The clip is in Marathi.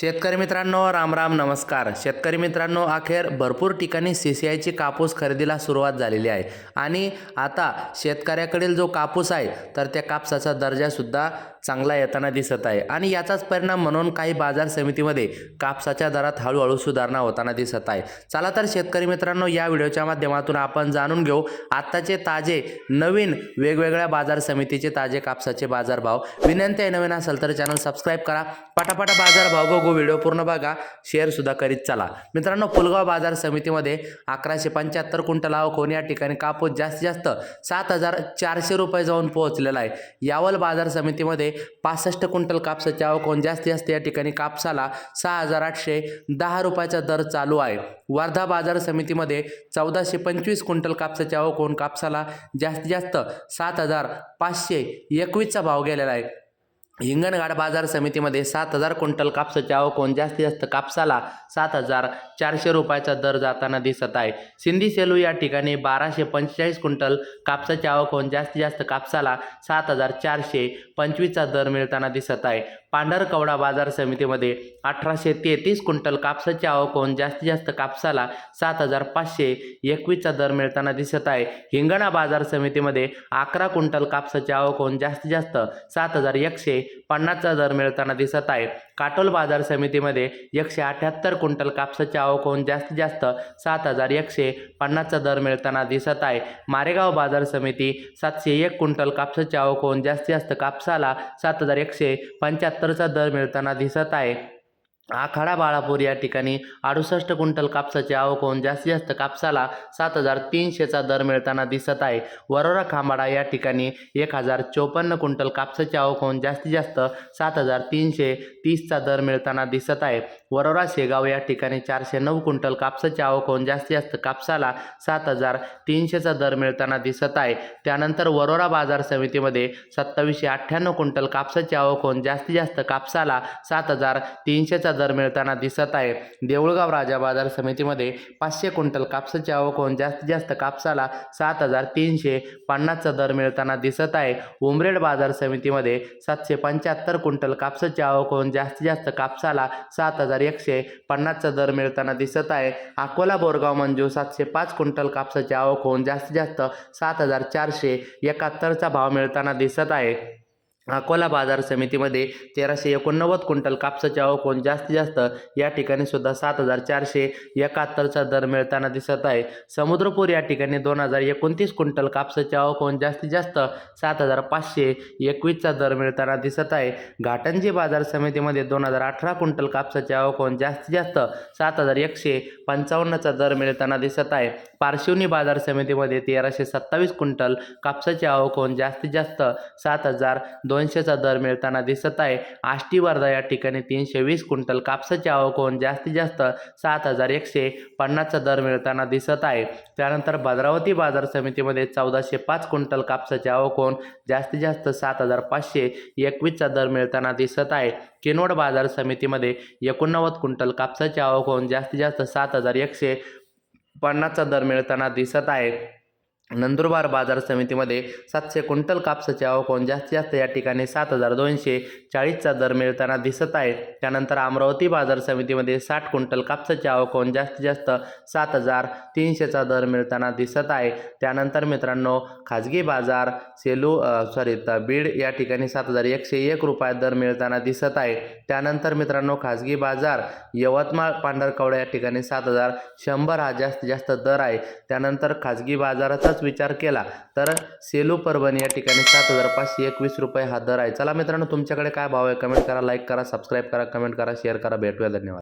शेतकरी मित्रांनो राम राम नमस्कार. शेतकरी मित्रांनो अखेर भरपूर ठिकाणी सी सी आयची कापूस खरेदीला सुरुवात झालेली आहे. आणि आता शेतकऱ्याकडील जो कापूस आहे तर त्या कापसाचा दर्जासुद्धा चांगला येताना दिसत आहे. आणि याचाच परिणाम म्हणून काही बाजार समितीमध्ये कापसाच्या दरात हळूहळू सुधारणा होताना दिसत आहे. चला तर शेतकरी मित्रांनो या व्हिडिओच्या माध्यमातून आपण जाणून घेऊ आत्ताचे ताजे नवीन वेगवेगळ्या बाजार समितीचे ताजे कापसाचे बाजारभाव. विनंती आहे नवीन असेल तर चॅनल सबस्क्राईब करा. पटापटा बाजारभाव बघू व्हिडिओ पूर्ण बघा शेअरसुद्धा करीत चला. मित्रांनो पुलगाव बाजार समितीमध्ये अकराशे पंच्याहत्तर क्विंटल आवक या ठिकाणी कापूस जास्तीत जास्त सात हजार चारशे रुपये जाऊन पोहोचलेला आहे. यावल बाजार समितीमध्ये पासष्ट क्विंटल कापसाची आवक होऊन जास्तीत जास्त या ठिकाणी कापसाला सहा हजार आठशे दहा रुपयाचा दर चालू आहे. वर्धा बाजार समितीमध्ये चौदाशे पंचवीस क्विंटल कापसाची आवक होऊन कापसाला जास्तीत जास्त सात हजार पाचशे एकवीसचा भाव गेलेला आहे. हिंगणघाट बाजार समितीमध्ये सात हजार क्विंटल कापसाची आवक होऊन जास्तीत जास्त कापसाला सात हजार चारशे रुपयाचा दर जाताना दिसत आहे. सिंधी सेलू या ठिकाणी बाराशे पंचेचाळीस क्विंटल कापसाची आवक होऊन जास्तीत जास्त कापसाला सात हजार चारशे पंचवीसचा दर मिळताना दिसत आहे. पांढरकवडा बाजार समितीमध्ये अठराशे तेहतीस क्विंटल कापसाची आवक होऊन जास्तीत जास्त कापसाला सात हजार पाचशे एकवीसचा दर मिळताना दिसत आहे. हिंगणा बाजार समितीमध्ये अकरा क्विंटल कापसाची आवक होऊन जास्तीत जास्त सात हजार एकशे पन्नासचा दर मिळताना दिसत आहे. काटोल बाजार समितीमध्ये एकशे अठ्ठ्याहत्तर क्विंटल कापसाची आवक होऊन जास्तीत जास्त सात हजार एकशे पन्नासचा दर मिळताना दिसत आहे. मारेगाव बाजार समिती सातशे एक क्विंटल कापसाची आवक होऊन जास्तीत जास्त कापसाला सात हजार एकशे पंच्याहत्तरचा दर मिळताना दिसत आहे. आखाडा बाळापूर या ठिकाणी अडुसष्ट क्विंटल कापसाची आवक होऊन जास्तीत जास्त कापसाला सात हजार तीनशेचा दर मिळताना दिसत आहे. वरोरा खांबाडा या ठिकाणी एक हजार चोपन्न क्विंटल कापसाची आवक होऊन जास्तीत जास्त सात हजार तीनशे तीसचा दर मिळताना दिसत आहे. वरोरा शेगाव या ठिकाणी चारशे नऊ क्विंटल कापसाची आवक होऊन जास्तीत जास्त कापसाला सात हजार तीनशेचा दर मिळताना दिसत आहे. त्यानंतर वरोरा बाजार समितीमध्ये सत्तावीसशे अठ्ठ्याण्णव क्विंटल कापसाची आवक होऊन जास्तीत जास्त कापसाला सात हजार तीनशेचा दर मिळताना दिसत आहे. देऊळगाव राजा बाजार समितीमध्ये पाचशे क्विंटल कापसाची आवक होऊन जास्तीत जास्त कापसाला सात हजार तीनशे पन्नासचा दर मिळताना दिसत आहे. उमरेड बाजार समितीमध्ये सातशे पंच्याहत्तर क्विंटल कापसाची आवक होऊन जास्तीत जास्त कापसाला सात हजार एकशे पन्नासचा दर मिळताना दिसत आहे. अकोला बोरगाव मंजू सातशे पाच क्विंटल कापसाची आवक होऊन जास्तीत जास्त सात हजार चारशे एकाहत्तरचा भाव मिळताना दिसत आहे. अकोला बाजार समितीमध्ये तेराशे एकोणनव्वद क्विंटल कापसाचे अवकोन जास्तीत जास्त या ठिकाणी सुद्धा सात हजार चारशे एकाहत्तरचा दर मिळताना दिसत आहे. समुद्रपूर या ठिकाणी दोन हजार एकोणतीस क्विंटल कापसाचे अवकोन जास्तीत जास्त सात हजार पाचशे एकवीसचा दर मिळताना दिसत आहे. घाटंजी बाजार समितीमध्ये दोन हजार अठरा क्विंटल कापसाचे अवकोन जास्तीत जास्त सात हजार एकशे पंचावन्नचा दर मिळताना दिसत आहे. पारशिवनी बाजार समितीमध्ये तेराशे सत्तावीस क्विंटल कापसाची आवक होऊन जास्तीत जास्त सात हजार दोनशेचा दर मिळताना दिसत आहे. आष्टी वर्धा या ठिकाणी तीनशे वीस क्विंटल कापसाची आवक होऊन जास्तीत जास्त सात हजार एकशे पन्नासचा दर मिळताना दिसत आहे. त्यानंतर भद्रावती बाजार समितीमध्ये चौदाशे पाच क्विंटल कापसाची आवक होऊन जास्तीत जास्त सात हजार पाचशे एकवीसचा दर मिळताना दिसत आहे. किनवड बाजार समितीमध्ये एकोणनव्वद क्विंटल कापसाची आवक होऊन जास्तीत जास्त सात हजार एकशे पन्नासचा दर मिळताना दिसत आहे नंदुरबार बाजार समितीमध्ये सातशे क्विंटल कापसाची आवक होऊन जास्तीत जास्त या ठिकाणी सात हजार दोनशे चाळीसचा दर मिळताना दिसत आहे त्यानंतर अमरावती बाजार समितीमध्ये साठ क्विंटल कापसाची आवक होऊन जास्तीत जास्त सात हजार तीनशेचा दर मिळताना दिसत आहे. त्यानंतर मित्रांनो खाजगी बाजार सेलू सॉरी बीड या ठिकाणी सात हजार एकशे एक रुपयात दर मिळताना दिसत आहे. त्यानंतर मित्रांनो खाजगी बाजार यवतमाळ पांढरकवडा या ठिकाणी सात हजार शंभर हा जास्तीत जास्त दर आहे. त्यानंतर खाजगी याचाच विचार केला तर सेलू परभणी या ठिकाणी सात हजार पाचशे एकवीस रुपये हा दर आहे. चला मित्रांनो तुमच्याकडे काय भाव आहे कमेंट करा लाईक करा सबस्क्राईब करा कमेंट करा शेअर करा. भेटूया. धन्यवाद.